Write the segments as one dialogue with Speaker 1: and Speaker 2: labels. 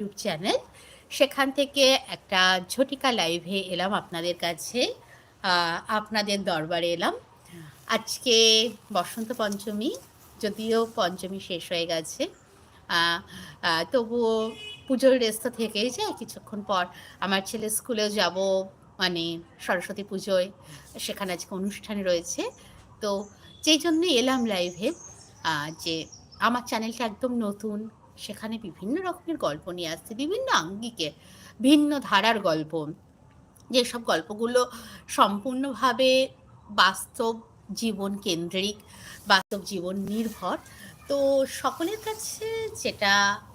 Speaker 1: YouTube channel সেখান থেকে একটা ঝটিকা লাইভে এলাম আপনাদের কাছে আপনাদের দরবারে এলাম। আজকে বসন্ত পঞ্চমী, যদিও পঞ্চমী শেষ হয়ে গেছে। তবুও পুজোর রেস্ত থেকেই যায়। কিছুক্ষণ পর আমার ছেলে স্কুলেও যাব মানে সরস্বতী পুজোয়, সেখানে আজকে অনুষ্ঠান রয়েছে। তো যেই জন্য এলাম লাইভে যে আমার চ্যানেলটা একদম নতুন সেখানে বিভিন্ন রকমের গল্প নিয়ে আসছে, বিভিন্ন আঙ্গিকে, ভিন্ন ধারার গল্প। যেসব গল্পগুলো সম্পূর্ণভাবে বাস্তব জীবন কেন্দ্রিক, বাস্তব জীবন নির্ভর, তো সকলের কাছে যেটা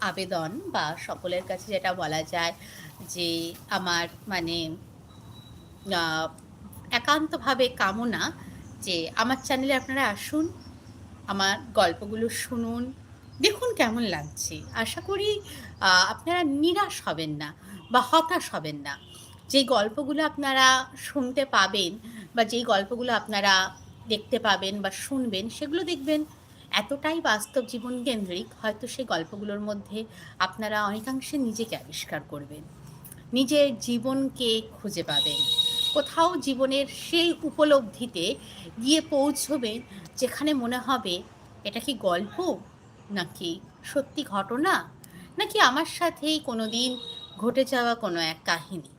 Speaker 1: আবেদন বা সকলের কাছে যেটা বলা যায় যে আমার মানে একান্তভাবে কামনা যে আমার চ্যানেলে আপনারা আসুন, আমার গল্পগুলো শুনুন দেখুন কেমন লাগছে। আশা করি আপনারা নিরাশ হবেন না বা হতাশ হবেন না। যে গল্পগুলো আপনারা শুনতে পাবেন বা যেই গল্পগুলো আপনারা দেখতে পাবেন বা শুনবেন, সেগুলো দেখবেন। এতটাই বাস্তব জীবন কেন্দ্রিক, হয়তো সেই গল্পগুলোর মধ্যে আপনারা অনেকাংশে নিজেকে আবিষ্কার করবেন। নিজের জীবনকে খুঁজে পাবেন। কোথাও জীবনের সেই উপলব্ধিতে গিয়ে পৌঁছবেন, যেখানে মনে হবে, এটা কি গল্প? নাকি সত্যি ঘটনা? নাকি আমার সাথেই কোনো দিন ঘটে যাওয়া কোনো এক কাহিনী?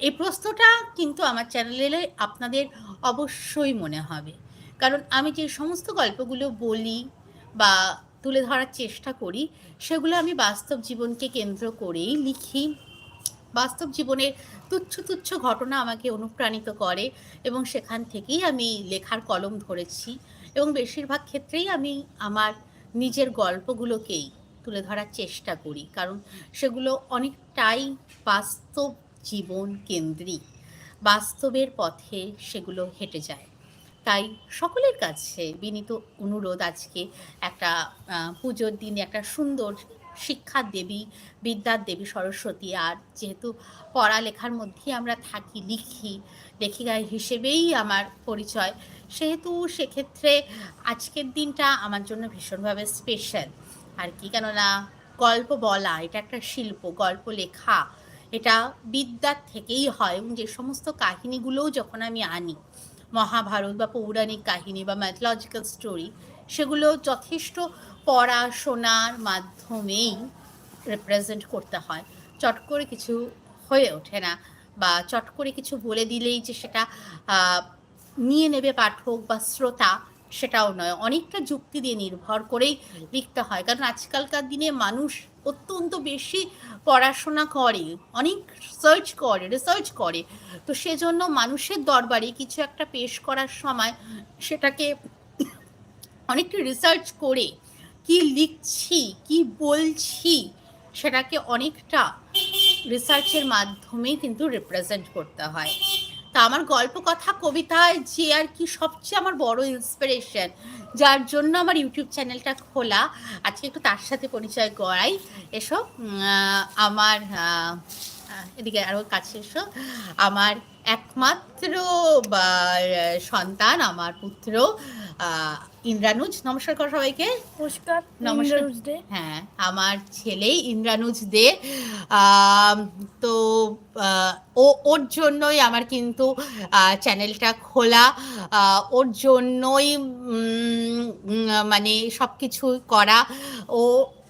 Speaker 1: এই প্রশ্নটা কিন্তু আমার চ্যানেলে আপনাদের অবশ্যই মনে হবে। কারণ আমি যে সমস্ত গল্পগুলো বলি বা তুলে ধরার চেষ্টা করি, সেগুলো আমি বাস্তব জীবনকে কেন্দ্র করেই লিখি। বাস্তব জীবনের তুচ্ছ তুচ্ছ ঘটনা আমাকে অনুপ্রাণিত করে এবং সেখান থেকেই আমি লেখার কলম ধরেছি এবং বেশিরভাগ ক্ষেত্রেই আমি আমার নিজের গল্পগুলোকেই তুলে ধরার চেষ্টা করি। কারণ সেগুলো অনেকটাই বাস্তব জীবন কেন্দ্রিক। বাস্তবের পথে সেগুলো হেঁটে যায়। তাই সকলের কাছে বিনীত অনুরোধ আজকে একটা পুজোর দিনে একটা সুন্দর শিক্ষার দেবী, বিদ্যার দেবী সরস্বতী। আর যেহেতু পড়ালেখার মধ্যেই আমরা থাকি, লিখি লেখিকা হিসেবেই আমার পরিচয়, সেহেতু সেক্ষেত্রে আজকের দিনটা আমার জন্য ভীষণভাবে স্পেশাল আর কি, কেননা গল্প বলা, এটা একটা শিল্প, গল্প লেখা, এটা বিদ্যার থেকেই হয়। এবং যে সমস্ত কাহিনীগুলোও যখন আমি আনি, মহাভারত বা পৌরাণিক কাহিনী বা ম্যাথলজিক্যাল স্টোরি সেগুলো যথেষ্ট পড়াশোনার মাধ্যমেই রিপ্রেজেন্ট করতে হয়। চট করে কিছু হয়ে ওঠে না বা চট করে কিছু বলে দিলেই যে সেটা নিয়ে নেবে পাঠক বা শ্রোতা সেটাও নয়। অনেকটা যুক্তি দিয়ে নির্ভর করেই লিখতে হয়। কারণ আজকালকার দিনে মানুষ অত্যন্ত বেশি পড়াশোনা করে, অনেক সার্চ করে রিসার্চ করে। তো সেজন্য মানুষের দরবারে কিছু একটা পেশ করার সময় সেটাকে অনেকটা রিসার্চ করে কি লিখছি, কি বলছি, সেটাকে অনেকটা রিসার্চের মাধ্যমেই কিন্তু রিপ্রেজেন্ট করতে হয়। তা আমার গল্প কথা কবিতায় যে আর কি সবচেয়ে আমার বড় ইন্সপিরেশন যার জন্য আমার ইউটিউব চ্যানেলটা খোলা, আজকে একটু তার সাথে পরিচয় করাই। এসব আমার এদিকে আরও কাছে এসো। আমার একমাত্র সন্তান আমার পুত্র ইন্দ্রানুজ। নমস্কার করো সবাইকে।
Speaker 2: নমস্কার
Speaker 1: হ্যাঁ আমার ছেলেই ইন্দ্রানুজ দে। তো ও ওর জন্যই আমার কিন্তু চ্যানেলটা খোলা। ওর জন্যই মানে সব কিছু করা। ও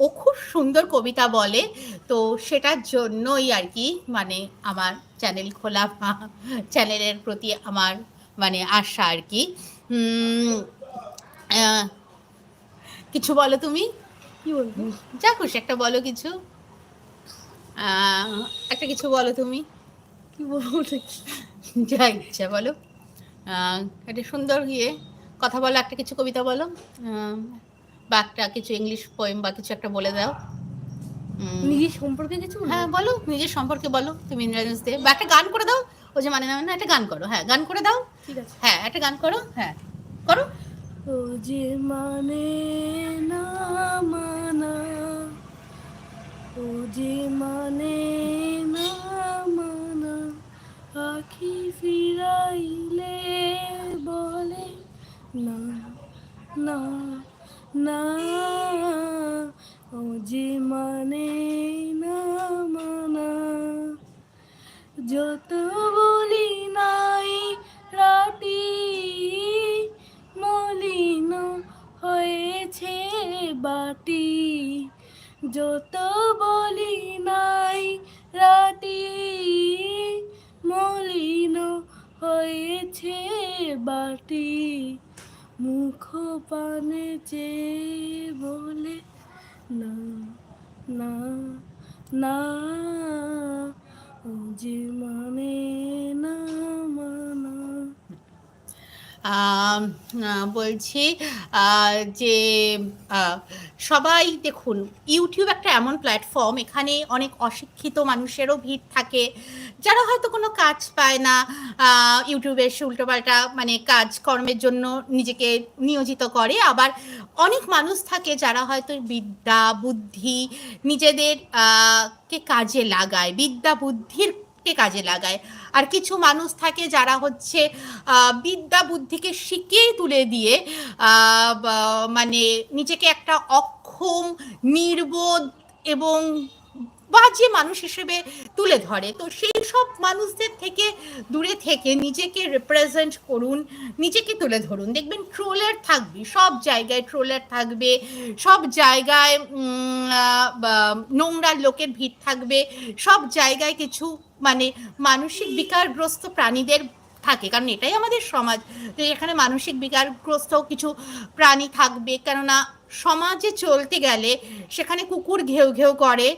Speaker 1: ও খুব সুন্দর কবিতা বলে। তো সেটার জন্যই আর কি মানে আমার চ্যানেল খোলা চ্যানেলের প্রতি আমার মানে আশা আর কি। কিছু বলো তুমি?
Speaker 2: কি বলব?
Speaker 1: যা খুশি একটা বলো কিছু। একটা কিছু বলো তুমি।
Speaker 2: কি বলব
Speaker 1: যা ইচ্ছা বলো। একটা সুন্দর গিয়ে কথা বলো একটা কিছু কবিতা বলো বা একটা কিছু ইংলিশ পোয়েম বা কিছু একটা বলে দাও।
Speaker 2: নিজের সম্পর্কে কিছু
Speaker 1: হ্যাঁ বলো নিজের সম্পর্কে বলো তুমি ইন্দ্রানুজ দে বা একটা গান করে দাও ও যে মানে না মানে না একটা গান করো হ্যাঁ গান করে দাও।
Speaker 2: ঠিক আছে।
Speaker 1: হ্যাঁ একটা গান করো হ্যাঁ করো।
Speaker 2: ও যে মানে না মানা ও যে মানে না মানা আখি ফিরাইলে না না না, ও যে মানে না যত বলি নাই রাটি মলিন হয়েছে বাটি যত বলি নাই রাটি মলিন হয়েছে বাটি মুখ পানে চেয়ে বলে না না না ও যে মানে না।
Speaker 1: বলছি যে সবাই দেখুন ইউটিউব একটা এমন প্ল্যাটফর্ম এখানে অনেক অশিক্ষিত মানুষেরও ভিড় থাকে। যারা হয়তো কোনো কাজ পায় না ইউটিউবে এসে উল্টোপাল্টা মানে কাজকর্মের জন্য নিজেকে নিয়োজিত করে। আবার অনেক মানুষ থাকে যারা হয়তো বিদ্যা, বুদ্ধি নিজেদের কে কাজে লাগায়। বিদ্যা, বুদ্ধির কে কাজে লাগায়। আর কিছু মানুষ থাকে যারা হচ্ছে বিদ্যা বুদ্ধিকে শিখিয়ে তুলে দিয়ে মানে নিজেকে একটা অক্ষম, নির্বোধ এবং বাজে মানুষ হিসেবে তুলে ধরে। তো সেই সব মানুষদের থেকে দূরে থেকে নিজেকে রিপ্রেজেন্ট করুন, নিজেকে তুলে ধরুন। দেখবেন ট্রোলার থাকবে, সব জায়গায় ট্রোলার থাকবে, সব জায়গায় বা- নোংরা লোকের ভিড় থাকবে, সব জায়গায় কিছু মানে মানসিক বিকারগ্রস্ত প্রাণীদের থাকে। কারণ এটাই আমাদের সমাজ। যে এখানে মানসিক বিকারগ্রস্ত কিছু প্রাণী থাকবে। কেননা সমাজে চলতে গেলে সেখানে কুকুর ঘেউ ঘেউ করে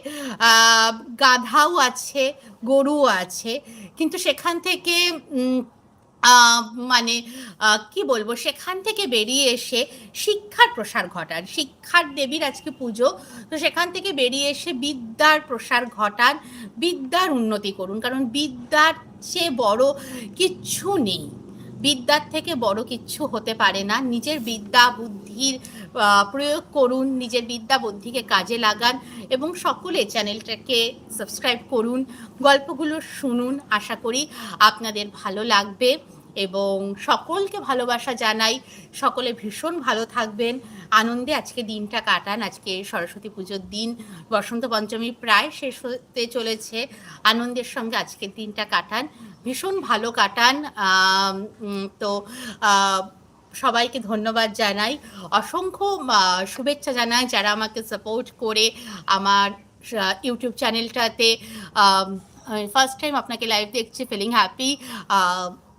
Speaker 1: গাধাও আছে, গরুও আছে। কিন্তু সেখান থেকে মানে কি বলব, সেখান থেকে বেরিয়ে এসে শিক্ষার প্রসার ঘটান। শিক্ষার দেবীর আজকে পুজো, তো সেখান থেকে বেরিয়ে এসে বিদ্যার প্রসার ঘটান, বিদ্যার উন্নতি করুন। কারণ বিদ্যার চেয়ে বড় কিচ্ছু নেই। বিদ্যার থেকে বড় কিচ্ছু হতে পারে না। নিজের বিদ্যা, বুদ্ধির প্রয়োগ করুন, নিজের বিদ্যা, বুদ্ধিকে কাজে লাগান এবং সকলে চ্যানেলটাকে সাবস্ক্রাইব করুন, গল্পগুলো শুনুন, আশা করি আপনাদের ভালো লাগবে এবং সকলকে ভালোবাসা জানাই। সকলে ভীষণ ভালো থাকবেন। আনন্দে আজকে দিনটা কাটান। আজকে সরস্বতী পুজোর দিন, বসন্ত পঞ্চমী প্রায় শেষ হতে চলেছে। আনন্দের সঙ্গে আজকের দিনটা কাটান। ভীষণ ভালো কাটান। তো সবাইকে ধন্যবাদ জানাই। অসংখ্য শুভেচ্ছা জানাই যারা আমাকে সাপোর্ট করে আমার ইউটিউব চ্যানেলটাতে ফার্স্ট টাইম আপনাকে লাইভ দেখছি ফিলিং হ্যাপি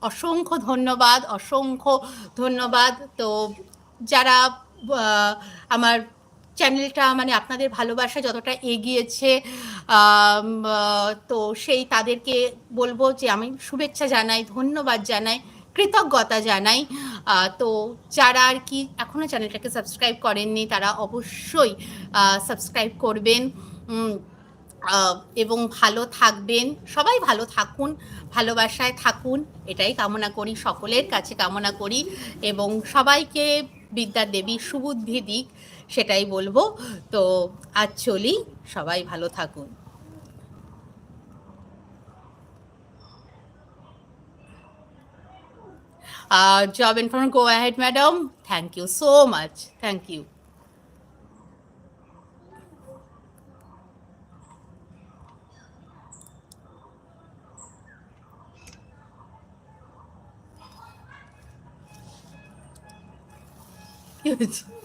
Speaker 1: অসংখ্য ধন্যবাদ অসংখ্য ধন্যবাদ। তো, যারা আমার চ্যানেলটা মানে আপনাদের ভালোবাসা যতটা এগিয়েছে তো সেই তাদেরকে বলব যে আমি শুভেচ্ছা জানাই, ধন্যবাদ জানাই, কৃতজ্ঞতা জানাই। তো যারা আর কি এখনও চ্যানেলটাকে সাবস্ক্রাইব করেননি, তারা অবশ্যই সাবস্ক্রাইব করবেন। এবং ভালো থাকবেন। সবাই ভালো থাকুন, ভালোবাসায় থাকুন। এটাই কামনা করি সকলের কাছে কামনা করি। এবং সবাইকে বিদ্যার দেবী সুবুদ্ধি দিক সেটাই বলব তো আজ চলি সবাই ভালো থাকুন Uh, job in front, go ahead, madam. Thank you so much. Thank you. কি হয়েছে?